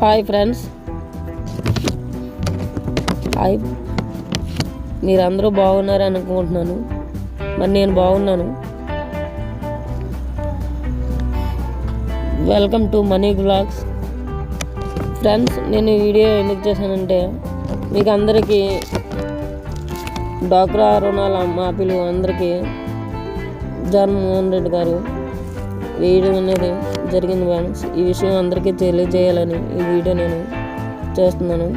Hi friends hi మీరందరూ బాగున్నారని అనుకుంటున్నాను. మరి నేను బాగున్నాను. Welcome to money blogs friends నేను ఈ వీడియో ఎందుకు చేశానంటే మీకు అందరికీ డాక్రా రుణాల మాపిలు అందరికీ జగన్మోహన్ రెడ్డి గారు వేయడం అనేది జరిగింది ఫ్రెండ్స్. ఈ విషయం అందరికీ తెలియజేయాలని ఈ వీడియో నేను చేస్తున్నాను.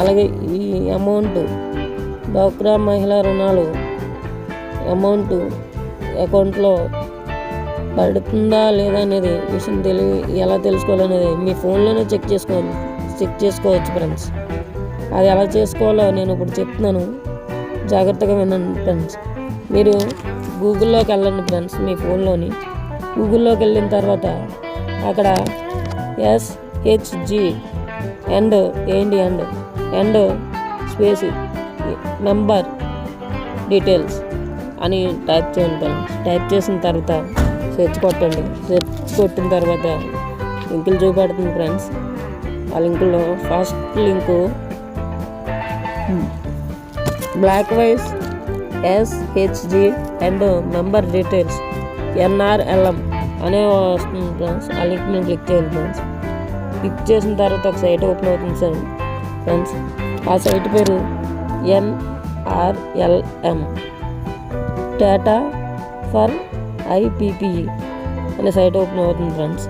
అలాగే ఈ అమౌంట్ డాక్రా మహిళా రుణాలు అమౌంట్ అకౌంట్లో పడుతుందా లేదా అనేది విషయం తెలియ ఎలా తెలుసుకోవాలనేది మీ ఫోన్లోనే చెక్ చేసుకోవాలి చెక్ చేసుకోవచ్చు ఫ్రెండ్స్. అది ఎలా చేసుకోవాలో నేను ఇప్పుడు చెప్తున్నాను. జాగ్రత్తగా వినండి ఫ్రెండ్స్. మీరు గూగుల్లోకి వెళ్ళండి ఫ్రెండ్స్ మీ ఫోన్లోని. గూగుల్లోకి వెళ్ళిన తర్వాత అక్కడ ఎస్హెచ్జి ఎండ్ ఏంటి and end space number details అని టైప్ చేయండి ఫ్రెండ్స్ టైప్ చేసిన తర్వాత సెర్చ్ కొట్టండి. సెర్చ్ కొట్టిన తర్వాత లింకులు చూపెడుతుంది ఫ్రెండ్స్ ఆ లింకులో first link block wise SHG and member details NRLM అనే వస్తుంది ఫ్రెండ్స్. ఆ లింక్ మీద క్లిక్ చేయండి ఫ్రెండ్స్. క్లిక్ చేసిన తర్వాత ఒక సైట్ ఓపెన్ అవుతుంది సార్. ఫ్రెండ్స్ ఆ సైట్ పేరు ఎన్ఆర్ఎల్ఎం. డేటా ఫర్ ఐపీపీఈ అనే సైట్ ఓపెన్ అవుతుంది ఫ్రెండ్స్.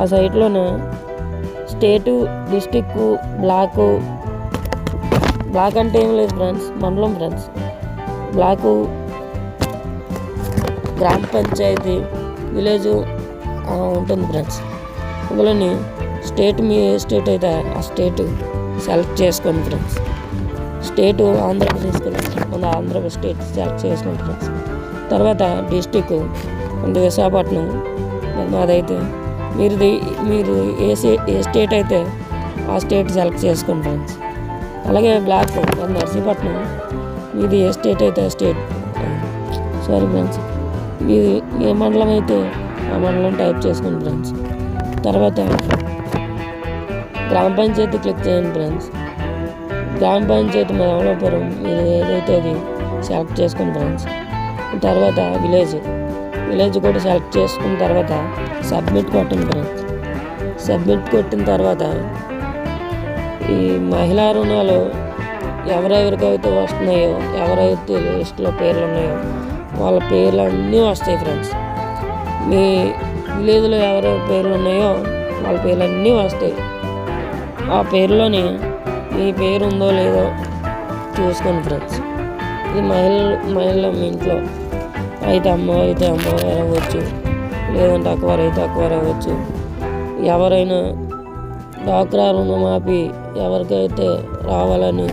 ఆ సైట్లోన స్టేటు డిస్టిక్ బ్లాకు బ్లాక్ అంటే ఏం లేదు ఫ్రెండ్స్. మండలం ఫ్రెండ్స్. బ్లాకు గ్రామ పంచాయతీ విలేజ్ ఉంటుంది ఫ్రెండ్స్. ఇందులోని స్టేట్ మీ ఏ స్టేట్ అయితే ఆ స్టేట్ సెలెక్ట్ చేసుకోండి ఫ్రెండ్స్. స్టేటు ఆంధ్రప్రదేశ్ మన ఆంధ్రప్రదేశ్ స్టేట్ సెలెక్ట్ చేసుకోండి ఫ్రెండ్స్. తర్వాత డిస్టిక్ అంటే విశాఖపట్నం మరి మాదైతే మీరు మీరు ఏ ఏ స్టేట్ అయితే ఆ స్టేట్ సెలెక్ట్ చేసుకోండి ఫ్రెండ్స్. అలాగే బ్లాక్ నర్సీపట్నం మీది ఏ స్టేట్ అయితే ఆ స్టేట్ సారీ ఫ్రెండ్స్. ఏ మండలం అయితే ఆ మండలం టైప్ చేసుకోండి ఫ్రెండ్స్. తర్వాత గ్రామ పంచాయతీ క్లిక్ చేయండి ఫ్రెండ్స్. గ్రామ పంచాయతీ అమలాపురం ఏదైతే అది సెలెక్ట్ చేసుకుని ఫ్రెండ్స్. తర్వాత విలేజ్. విలేజ్ కూడా సెలెక్ట్ చేసుకున్న తర్వాత సబ్మిట్ కొట్టండి ఫ్రెండ్స్. సబ్మిట్ కొట్టిన తర్వాత ఈ మహిళా రుణాలు ఎవరెవరికైతే వస్తున్నాయో ఎవరైతే లిస్టులో పేర్లు ఉన్నాయో వాళ్ళ పేర్లు అన్నీ వస్తాయి ఫ్రెండ్స్ మీ విలేజ్లో ఎవరెవరి పేర్లు ఉన్నాయో వాళ్ళ పేర్లు అన్నీ వస్తాయి. ఆ పేరులోని మీ పేరు ఉందో లేదో చూసుకోండి ఫ్రెండ్స్ ఇది మహిళ మహిళ మీ ఇంట్లో అయితే అమ్మ అయితే అమ్మవారు అవ్వచ్చు. లేదంటే అక్కవారు అయితే అక్కవారు అవ్వచ్చు. ఎవరైనా డాక్రా రుణమాఫీ ఎవరికైతే రావాలని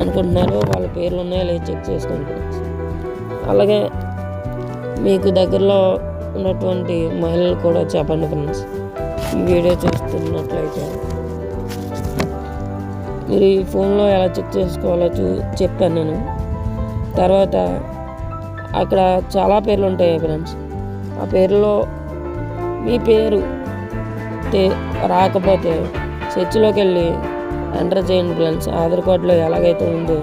అనుకుంటున్నారో వాళ్ళ పేర్లు ఉన్నాయో లేదు చెక్ చేసుకోండి ఫ్రెండ్స్ అలాగే మీకు దగ్గరలో ఉన్నటువంటి మహిళలు కూడా చెప్పండి ఫ్రెండ్స్. ఈ వీడియో చూస్తున్నట్లయితే. మీరు ఈ ఫోన్లో ఎలా చెక్ చేసుకోవాలో చూ చెప్పాను నేను. తర్వాత అక్కడ చాలా పేర్లు ఉంటాయి ఫ్రెండ్స్. ఆ పేర్లో మీ పేరు రాకపోతే చర్చిలోకి వెళ్ళి ఎంటర్ చేయండి ఫ్రెండ్స్. ఆధార్ కార్డులో ఎలాగైతే ఉందో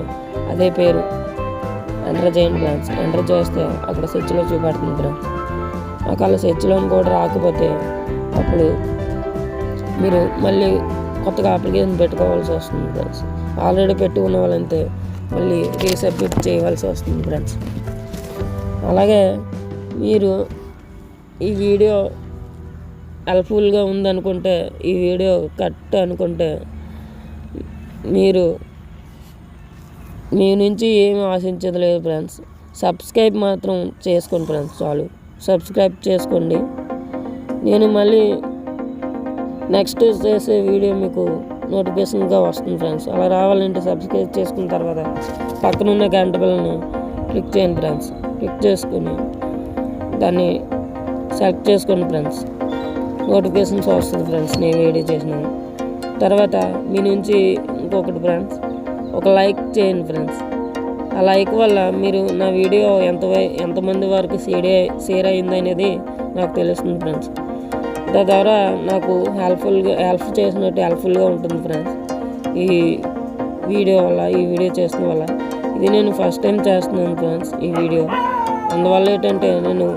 అదే పేరు. ఎంటర్ చేయండి ఫ్రెండ్స్ ఎంటర్ చేస్తే అక్కడ సెర్చ్లో చూపెడుతుంది ఫ్రెండ్స్ ఒకవేళ సెర్చ్లో కూడా రాకపోతే అప్పుడు మీరు మళ్ళీ కొత్తగా అప్లికేషన్ పెట్టుకోవాల్సి వస్తుంది ఫ్రెండ్స్. ఆల్రెడీ పెట్టుకున్న వాళ్ళంతే మళ్ళీ రీసబ్మిట్ చేయవలసి వస్తుంది ఫ్రెండ్స్. అలాగే మీరు ఈ వీడియో హెల్ప్ఫుల్గా ఉందనుకుంటే ఈ వీడియో కట్ అనుకుంటే మీరు మీ నుంచి ఏమి ఆశించదు లేదు ఫ్రెండ్స్. సబ్స్క్రైబ్ మాత్రం చేసుకోండి ఫ్రెండ్స్ చాలు. సబ్స్క్రైబ్ చేసుకోండి. నేను మళ్ళీ నెక్స్ట్ చేసే వీడియో మీకు నోటిఫికేషన్గా వస్తుంది ఫ్రెండ్స్. అలా రావాలంటే సబ్స్క్రైబ్ చేసుకున్న తర్వాత పక్కనున్న గంట బిల్లని క్లిక్ చేయండి ఫ్రెండ్స్. క్లిక్ చేసుకుని దాన్ని సెలెక్ట్ చేసుకోండి ఫ్రెండ్స్. నోటిఫికేషన్స్ వస్తుంది ఫ్రెండ్స్. నేను వీడియో చేసినాను. తర్వాత మీ నుంచి ఇంకొకటి ఫ్రెండ్స్. ఒక లైక్ చేయండి ఫ్రెండ్స్. ఆ లైక్ వల్ల మీరు నా వీడియో ఎంత ఎంతమంది వరకు షేర్ షేర్ అయింది అనేది నాకు తెలుస్తుంది ఫ్రెండ్స్. దాని ద్వారా నాకు హెల్ప్ఫుల్గా హెల్ప్ చేసినట్టు హెల్ప్ఫుల్గా ఉంటుంది ఫ్రెండ్స్ ఈ వీడియో వల్ల ఈ వీడియో చేసిన వల్ల. ఇది నేను ఫస్ట్ టైం చేస్తున్నాను ఫ్రెండ్స్ ఈ వీడియో. అందువల్ల ఏంటంటే నేను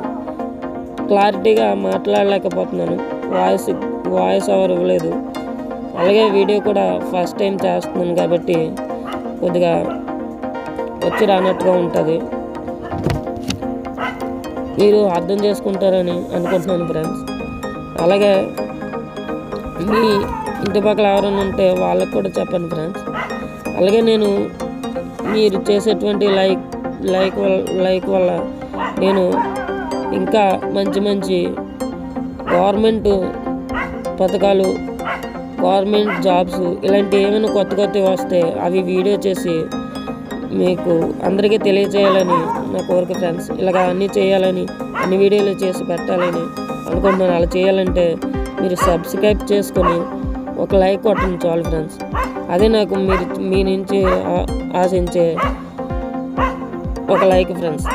క్లారిటీగా మాట్లాడలేకపోతున్నాను. వాయిస్ వాయిస్ ఎవరు ఇవ్వలేదు. అలాగే వీడియో కూడా ఫస్ట్ టైం చేస్తున్నాను కాబట్టి కొద్దిగా వచ్చి రానట్టుగా ఉంటుంది. మీరు అర్థం చేసుకుంటారని అనుకుంటున్నాను ఫ్రెండ్స్ అలాగే మీ ఇంటి పక్కల ఎవరైనా ఉంటే వాళ్ళకి కూడా చెప్పండి ఫ్రెండ్స్ అలాగే నేను మీరు చేసేటువంటి లైక్ లైక్ వల్ల లైక్ వల్ల నేను ఇంకా మంచి మంచి గవర్నమెంట్ పథకాలు గవర్నమెంట్ జాబ్స్ ఇలాంటి ఏమైనా కొత్త కొత్తవి వస్తే అవి వీడియో చేసి మీకు అందరికీ తెలియజేయాలని నా కోరిక ఫ్రెండ్స్. ఇలాగ అన్నీ చేయాలని అన్ని వీడియోలు చేసి పెట్టాలని అనుకుంటున్నాను. అలా చేయాలంటే మీరు సబ్స్క్రైబ్ చేసుకొని ఒక లైక్ కొట్టండి చాలు ఫ్రెండ్స్. అదే నాకు మీరు మీ నుంచి ఆ- ఆశించే ఒక లైక్ ఫ్రెండ్స్.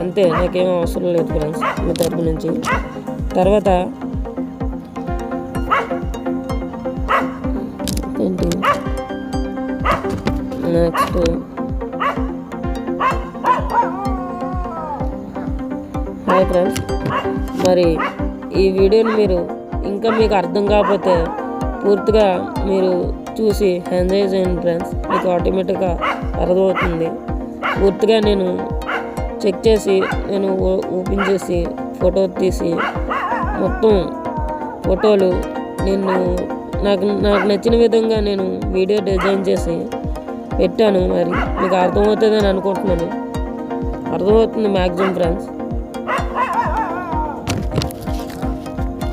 అంతే నాకేం అవసరం లేదు ఫ్రెండ్స్ మీ తరపు నుంచి. తర్వాత నెక్స్ట్ హాయ్ ఫ్రెండ్స్. మరి ఈ వీడియోని మీరు ఇంకా మీకు అర్థం కాకపోతే పూర్తిగా మీరు చూసి ఎంజాయ్ చేయండి ఫ్రెండ్స్. మీకు ఆటోమేటిక్గా అర్థమవుతుంది. పూర్తిగా నేను చెక్ చేసి నేను ఓ- ఓపెన్ చేసి ఫోటో తీసి మొత్తం ఫోటోలు నేను నాకు నాకు నచ్చిన విధంగా నేను వీడియో డిజైన్ చేసి పెట్టాను మరి. మీకు అర్థమవుతుందని అనుకుంటున్నాను. అర్థమవుతుంది మ్యాక్సిమం ఫ్రెండ్స్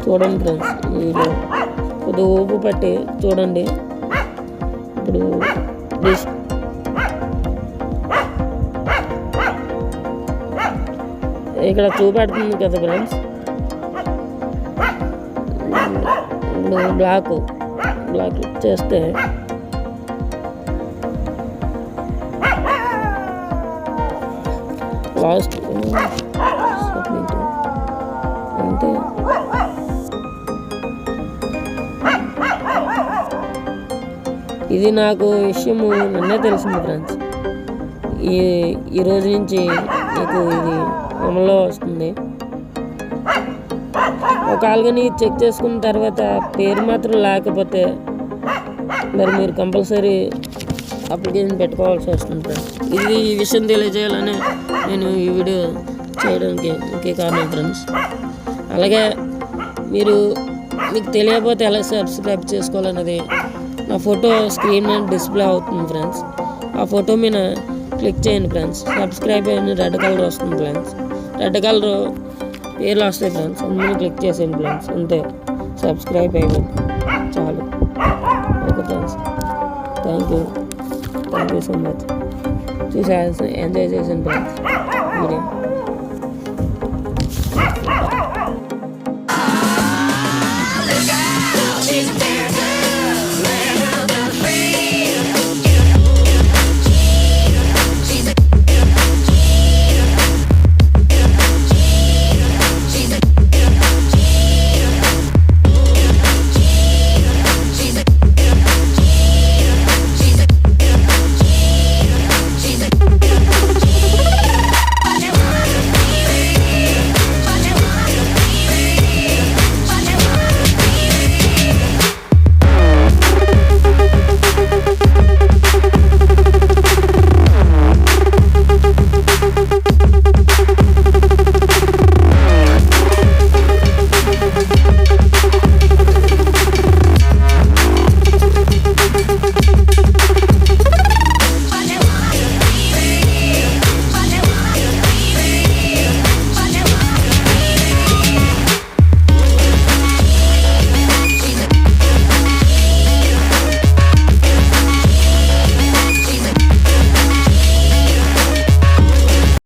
చూడండి ఫ్రెండ్స్ వీడియో. కొద్దిగా ఊపు పట్టి చూడండి. ఇప్పుడు డిస్ ఇక్కడ చూపెడుతుంది కదా ఫ్రెండ్స్ ఇప్పుడు బ్లాక్ బ్లాక్ చేస్తే లాస్ట్ సబ్మిట్ ఇది నాకు విషయము నిన్నే తెలిసింది ఫ్రెండ్స్ ఈ ఈరోజు నుంచి మీకు ఇది అమల్లో వస్తుంది. ఒకవేళ నీ చెక్ చేసుకున్న తర్వాత పేరు మాత్రం లేకపోతే మరి మీరు కంపల్సరీ అప్లికేషన్ పెట్టుకోవాల్సి వస్తుంది ఫ్రెండ్స్ ఇది ఈ విషయం తెలియజేయాలని నేను ఈ వీడియో చేయడానికి ముఖ్య కారణం ఫ్రెండ్స్. అలాగే మీరు మీకు తెలియకపోతే ఎలా సబ్స్క్రైబ్ చేసుకోవాలన్నది నా ఫోటో స్క్రీన్ మీద డిస్ప్లే అవుతుంది ఫ్రెండ్స్. ఆ ఫోటో మీద క్లిక్ చేయండి ఫ్రెండ్స్. సబ్స్క్రైబ్ అని రెడ్ కలర్ వస్తుంది ఫ్రెండ్స్. రెడ్ కలర్ పేర్లు వస్తాయి ఫ్రెండ్స్. అందులో క్లిక్ చేసేయండి ఫ్రెండ్స్. అంతే. సబ్స్క్రైబ్ అయిపోయింది చాలు. Okay friends. Thank you. Thank you so much చూసి ఎంజాయ్ చేసాను ఫ్రెండ్స్ వీడియో